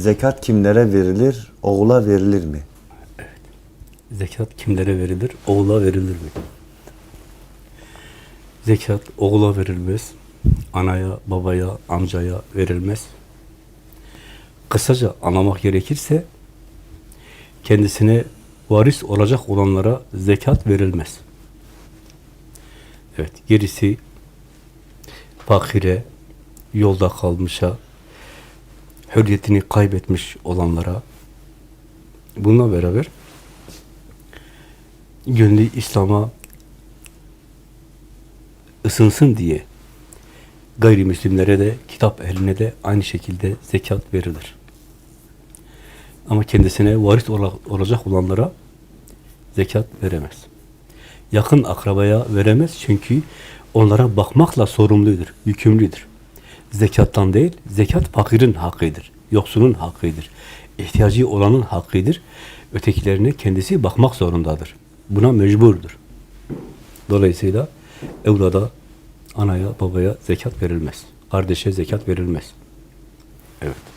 Zekat kimlere verilir? Oğula verilir mi? Zekat kimlere verilir? Oğula verilir mi? Zekat oğula verilmez. Anaya, babaya, amcaya verilmez. Kısaca anlamak gerekirse kendisine varis olacak olanlara zekat verilmez. Evet, gerisi fakire, yolda kalmışa, hürriyetini kaybetmiş olanlara bununla beraber gönlü İslam'a ısınsın diye gayrimüslimlere de kitap ehline de aynı şekilde zekat verilir. Ama kendisine varis ola- olacak olanlara zekat veremez. Yakın akrabaya veremez çünkü onlara bakmakla sorumludur, yükümlüdür. Zekattan değil, zekat fakirin hakkıdır, yoksulun hakkıdır, ihtiyacı olanın hakkıdır. Ötekilerine kendisi bakmak zorundadır. Buna mecburdur. Dolayısıyla evlada, anaya, babaya zekat verilmez. Kardeşe zekat verilmez. Evet.